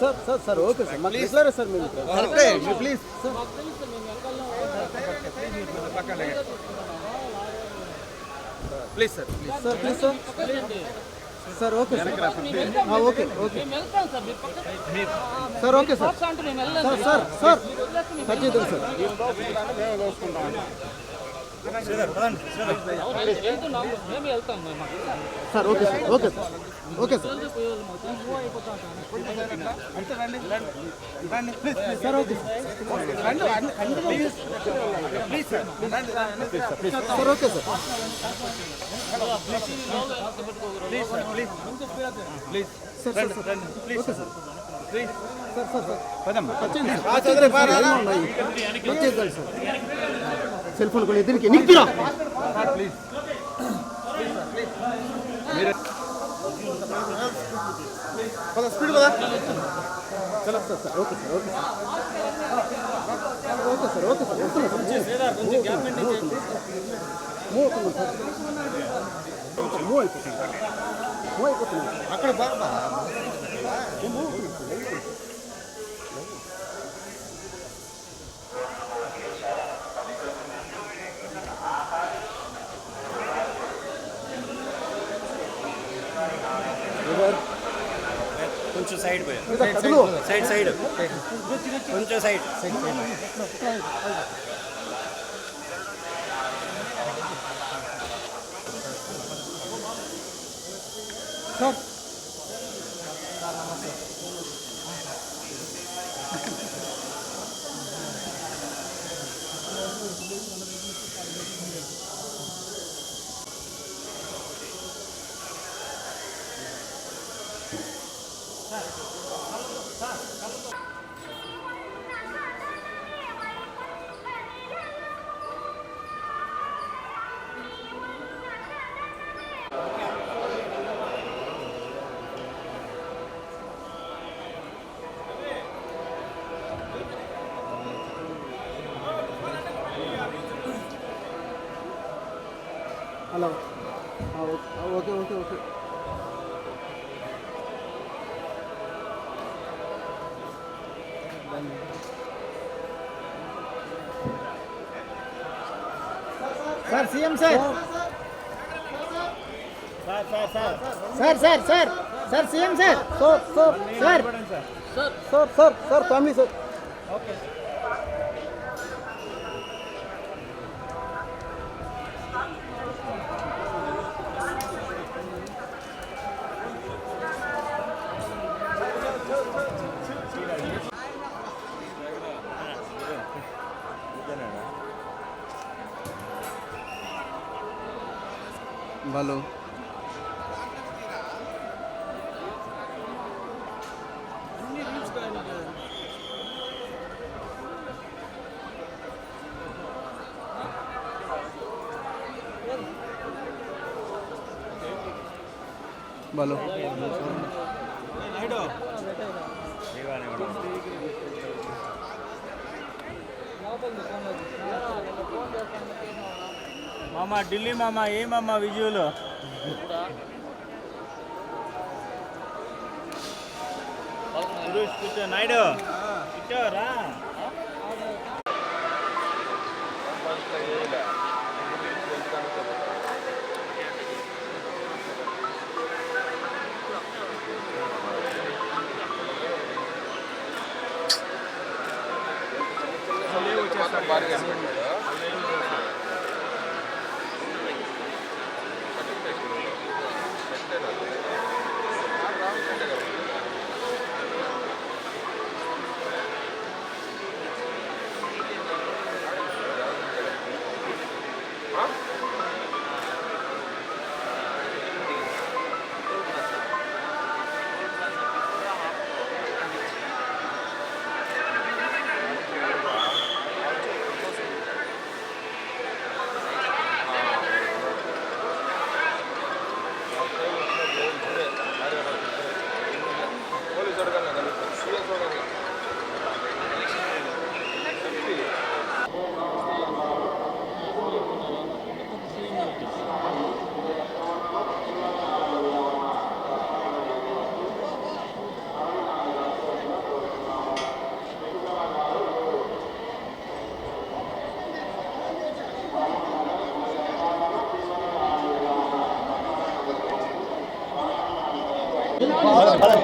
Sir sir sir okay sir మాకు regular sir మేము. కరెక్టే please please sir please sir please sir sir okay sir okay okay sir okay sir sir sir sir చేద్దాం sir sir okay sir okay sir okay sir. Sir okay sir. Sir okay sir. Sir sir sir. Okay sir. Sir sir sir. వచ్చేయండి sir. వచ్చేద్దాం sir. ఏమో ఉన్నాయి. వచ్చేద్దాం sir cell phone కొని దీనికి నిక్కిరా speed కదా చలో sir sir okay sir okay sir okay sir okay sir వస్తున్నా సార్ మూవ్ అవుతున్నాం సార్ మూవ్ అయిపోతుంది మూవ్ అయిపోతుంది అక్కడ బాగా కొంచెం సైడ్ పోయా ఇదా కదులు సైడ్ సైడ్ కొంచెం సైడ్ సార్ హలో ఆ, ఓకే ఆ, okay okay okay sir CM sir sir sir sir sir CM sir sir sir sir sir sir sir family sir వాళ్ళు వాళ్ళు మామ ఢిల్లీ మామ ఏమమ్మా విజువలు? కూర్చో నాయుడు. కూర్చోరా. బాగా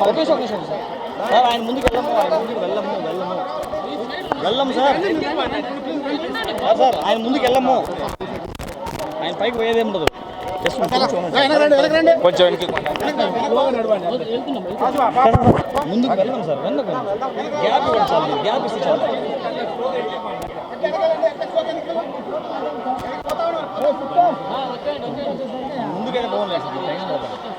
నిమిషం ఒక నిమిషం సార్. సార్ ఆయన ముందుకు వెళ్ళము ఆయన ముందుకు వెళ్ళము వెళ్ళము. వెళ్ళము సార్. సార్, సార్ ఆయన ముందుకు వెళ్ళము. ఆయన పైకి పోయేది ఉండదు. కొంచెం ముందుకు వెళ్ళం సార్ వెనక్కి వెళ్ళం గ్యాప్ ఇవ్వండి సార్ గ్యాప్ ఇస్తే చాలు. ముందుకైనా బాగుంది సార్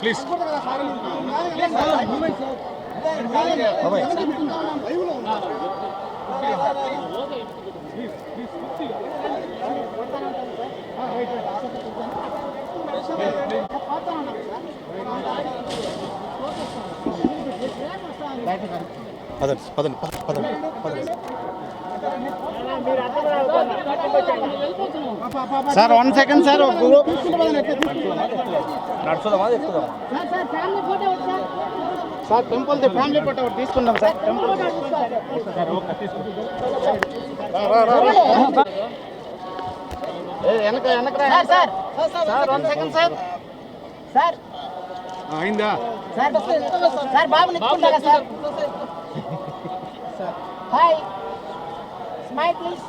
ప్లీజ్ ప్లీజ్ పదండి పదండి పదండి పదండి సార్ వన్ సెకండ్ సార్ నడుచుదామా ఎక్కుదామా సార్ టెంపుల్ ఫ్యామిలీ ఫోటో ఒకటి తీసుకుందాం సార్ టెంపుల్ వెనక వెనక. Sir sir one second sir. Sir అయిందా సార్ సార్ బాబు నిచ్చుకుంటారా sir hi smile please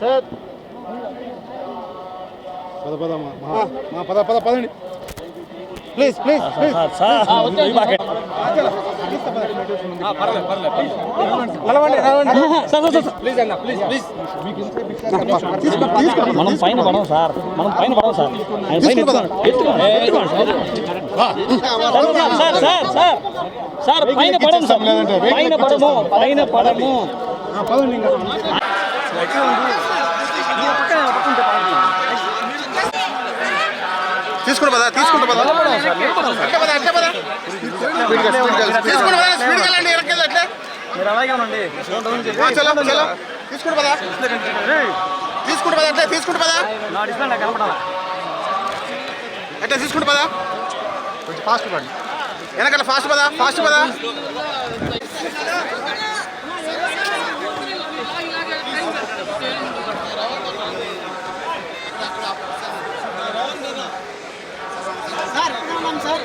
sir పద పద మా మా పద పద పదండి ప్లీజ్ ప్లీజ్ ప్లీజ్ సార్ మనం పైన పడం సార్. మనం పైన పడం సార్. ఆయన పైన సార్. సార్. సార్ సార్ పైన పడం సార్. పైన పడము పైన పడము. తీసుకుంటా పదా తీసుకుంటా పదా. అట్లే పదా పదా మీరు అలాగే ఉండండి పదా పదా పదా నా డిస్ప్లే పదా కొంచెం ఫాస్ట్ పడండి వెనకాల ఫాస్ట్ పదా ఫాస్ట్ పదా సార్ సార్.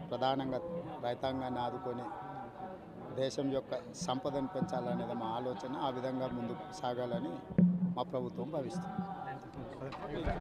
ప్రధానంగా రైతాంగాన్ని ఆదుకొని దేశం యొక్క సంపదను పెంచాలనేది మా ఆలోచన. ఆ విధంగా ముందుకు సాగాలని మా ప్రభుత్వం భావిస్తుంది.